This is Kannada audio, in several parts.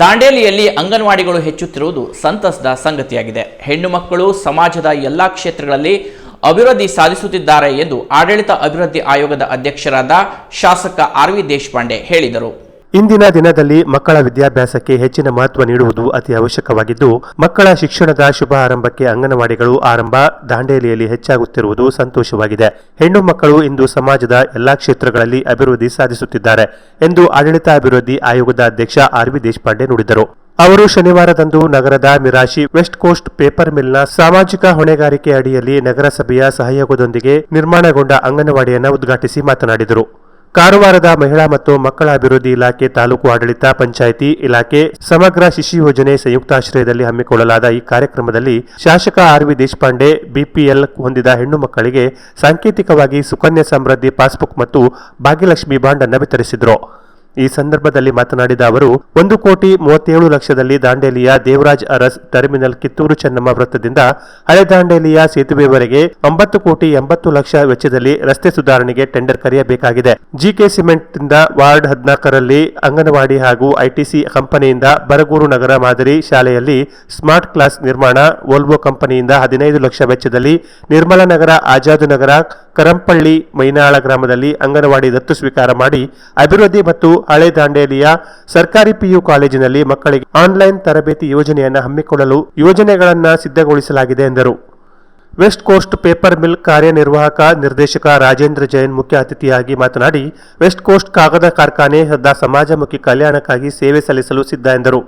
ದಾಂಡೇಲಿಯಲ್ಲಿ ಅಂಗನವಾಡಿಗಳು ಹೆಚ್ಚುತ್ತಿರುವುದು ಸಂತಸದ ಸಂಗತಿಯಾಗಿದೆ. ಹೆಣ್ಣು ಮಕ್ಕಳು ಸಮಾಜದ ಎಲ್ಲಾ ಕ್ಷೇತ್ರಗಳಲ್ಲಿ ಅಭಿವೃದ್ಧಿ ಸಾಧಿಸುತ್ತಿದ್ದಾರೆ ಎಂದು ಆಡಳಿತ ಅಭಿವೃದ್ಧಿ ಆಯೋಗದ ಅಧ್ಯಕ್ಷರಾದ ಶಾಸಕ ಆರ್ ವಿ ದೇಶಪಾಂಡೆ ಹೇಳಿದರು. ಇಂದಿನ ದಿನದಲ್ಲಿ ಮಕ್ಕಳ ವಿದ್ಯಾಭ್ಯಾಸಕ್ಕೆ ಹೆಚ್ಚಿನ ಮಹತ್ವ ನೀಡುವುದು ಅತಿ ಅವಶ್ಯಕವಾಗಿದ್ದು, ಮಕ್ಕಳ ಶಿಕ್ಷಣದ ಶುಭ ಆರಂಭಕ್ಕೆ ಅಂಗನವಾಡಿಗಳು ಆರಂಭ, ದಾಂಡೇಲಿಯಲ್ಲಿ ಹೆಚ್ಚಾಗುತ್ತಿರುವುದು ಸಂತೋಷವಾಗಿದೆ. ಹೆಣ್ಣು ಮಕ್ಕಳು ಇಂದು ಸಮಾಜದ ಎಲ್ಲಾ ಕ್ಷೇತ್ರಗಳಲ್ಲಿ ಅಭಿವೃದ್ಧಿ ಸಾಧಿಸುತ್ತಿದ್ದಾರೆ ಎಂದು ಆಡಳಿತ ಅಭಿವೃದ್ಧಿ ಆಯೋಗದ ಅಧ್ಯಕ್ಷ ಆರ್ ವಿ ದೇಶಪಾಂಡೆ ನುಡಿದರು. ಅವರು ಶನಿವಾರದಂದು ನಗರದ ಮಿರಾಶಿ ವೆಸ್ಟ್ ಕೋಸ್ಟ್ ಪೇಪರ್ ಮಿಲ್ನ ಸಾಮಾಜಿಕ ಹೊಣೆಗಾರಿಕೆ ಅಡಿಯಲ್ಲಿ ನಗರಸಭೆಯ ಸಹಯೋಗದೊಂದಿಗೆ ನಿರ್ಮಾಣಗೊಂಡ ಅಂಗನವಾಡಿಯನ್ನು ಉದ್ಘಾಟಿಸಿ ಮಾತನಾಡಿದರು. ಕಾರವಾರದ ಮಹಿಳಾ ಮತ್ತು ಮಕ್ಕಳ ಅಭಿವೃದ್ಧಿ ಇಲಾಖೆ ತಾಲೂಕು ಆಡಳಿತ ಪಂಚಾಯಿತಿ ಇಲಾಖೆ ಸಮಗ್ರ ಶಿಶು ಯೋಜನೆ ಸಂಯುಕ್ತಾಶ್ರಯದಲ್ಲಿ ಹಮ್ಮಿಕೊಳ್ಳಲಾದ ಈ ಕಾರ್ಯಕ್ರಮದಲ್ಲಿ ಶಾಸಕ ಆರ್ ವಿ ದೇಶಪಾಂಡೆ, ಬಿಪಿಎಲ್ ಹೊಂದಿದ ಹೆಣ್ಣು ಮಕ್ಕಳಿಗೆ ಸಾಂಕೇತಿಕವಾಗಿ ಸುಕನ್ಯಾ ಸಮೃದ್ಧಿ ಪಾಸ್ಬುಕ್ ಮತ್ತು ಭಾಗ್ಯಲಕ್ಷ್ಮಿ ಬಾಂಡ್ ಅನ್ನು ವಿತರಿಸಿದರು. ಈ ಸಂದರ್ಭದಲ್ಲಿ ಮಾತನಾಡಿದ ಅವರು, ಒಂದು ಕೋಟಿ ಮೂವತ್ತೇಳು ಲಕ್ಷದಲ್ಲಿ ದಾಂಡೇಲಿಯ ದೇವರಾಜ್ ಅರಸ್ ಟರ್ಮಿನಲ್ ಕಿತ್ತೂರು ಚೆನ್ನಮ್ಮ ವೃತ್ತದಿಂದ ಹಳೆ ದಾಂಡೇಲಿಯ ಸೇತುವೆವರೆಗೆ ಒಂಬತ್ತು ಕೋಟಿ ಎಂಬತ್ತು ಲಕ್ಷ ವೆಚ್ಚದಲ್ಲಿ ರಸ್ತೆ ಸುಧಾರಣೆಗೆ ಟೆಂಡರ್ ಕರೆಯಬೇಕಾಗಿದೆ. ಜಿಕೆ ಸಿಮೆಂಟ್ನಿಂದ ವಾರ್ಡ್ ಹದಿನಾಲ್ಕರಲ್ಲಿ ಅಂಗನವಾಡಿ ಹಾಗೂ ಐಟಿಸಿ ಕಂಪನಿಯಿಂದ ಬರಗೂರು ನಗರ ಮಾದರಿ ಶಾಲೆಯಲ್ಲಿ ಸ್ಮಾರ್ಟ್ ಕ್ಲಾಸ್ ನಿರ್ಮಾಣ, ವೋಲ್ವೋ ಕಂಪನಿಯಿಂದ ಹದಿನೈದು ಲಕ್ಷ ವೆಚ್ಚದಲ್ಲಿ ನಿರ್ಮಲ ನಗರ, ಆಜಾದ್ ನಗರ ಕರಂಪಳ್ಳಿ ಮೈನಾಳ ಗ್ರಾಮದಲ್ಲಿ ಅಂಗನವಾಡಿ ದತ್ತು ಸ್ವೀಕಾರ ಮಾಡಿ ಅಭಿವೃದ್ಧಿ ಮತ್ತು ಹಳೆ ದಾಂಡೇಲಿಯ ಸರ್ಕಾರಿ ಪಿಯು ಕಾಲೇಜಿನಲ್ಲಿ ಮಕ್ಕಳಿಗೆ ಆನ್ಲೈನ್ ತರಬೇತಿ ಯೋಜನೆಯನ್ನು ಹಮ್ಮಿಕೊಳ್ಳಲು ಯೋಜನೆಗಳನ್ನು ಸಿದ್ಧಗೊಳಿಸಲಾಗಿದೆ ಎಂದರು. ವೆಸ್ಟ್ ಕೋಸ್ಟ್ ಪೇಪರ್ ಮಿಲ್ ಕಾರ್ಯನಿರ್ವಾಹಕ ನಿರ್ದೇಶಕ ರಾಜೇಂದ್ರ ಜೈನ್ ಮುಖ್ಯ ಅತಿಥಿಯಾಗಿ ಮಾತನಾಡಿ, ವೆಸ್ಟ್ ಕೋಸ್ಟ್ ಕಾಗದ ಕಾರ್ಖಾನೆ, ಸದಾ ಸಮಾಜಮುಖಿ ಕಲ್ಯಾಣಕ್ಕಾಗಿ ಸೇವೆ ಸಲ್ಲಿಸಲು ಸಿದ್ಧ ಎಂದರು.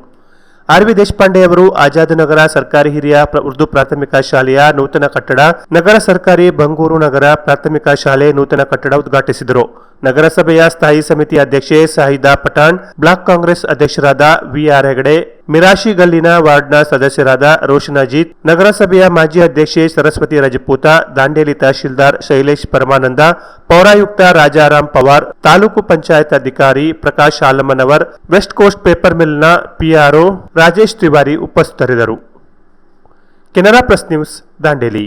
ಆರ್ ವಿ ದೇಶಪಾಂಡೆ ಅವರು ಆಜಾದ್ ನಗರ ಸರ್ಕಾರಿ ಹಿರಿಯ ಉರ್ದು ಪ್ರಾಥಮಿಕ ಶಾಲೆಯ ನೂತನ ಕಟ್ಟಡ, ನಗರ ಸರ್ಕಾರಿ ಬಂಗೂರು ನಗರ ಪ್ರಾಥಮಿಕ ಶಾಲೆ ನೂತನ ಕಟ್ಟಡ ಉದ್ಘಾಟಿಸಿದರು. ನಗರಸಭೆಯ ಸ್ಥಾಯಿ ಸಮಿತಿ ಅಧ್ಯಕ್ಷೆ ಸಾಹಿದಾ ಪಠಾಣ್, ಬ್ಲಾಕ್ ಕಾಂಗ್ರೆಸ್ ಅಧ್ಯಕ್ಷರಾದ ವಿಆರ್ ಹೆಗಡೆ, ಮಿರಾಶಿಗಲ್ಲಿನ ವಾರ್ಡ್ನ ಸದಸ್ಯರಾದ ರೋಷನ್ ಅಜಿತ್ ನಗರಸಭೆಯ ಮಾಜಿ ಅಧ್ಯಕ್ಷೆ ಸರಸ್ವತಿ ರಜಪೂತ, ದಾಂಡೇಲಿ ತಹಶೀಲ್ದಾರ್ ಶೈಲೇಶ್ ಪರಮಾನಂದ, ಪೌರಾಯುಕ್ತ ರಾಜಾರಾಮ್ ಪವಾರ್, ತಾಲೂಕು ಪಂಚಾಯತ್ ಅಧಿಕಾರಿ Prakash Alamanavar west coast paper ಮಿಲ್ನ PRO Rajesh Tiwari ಉಪಸ್ಥಿತರಿದ್ದರು. Canara press news, Dandeli.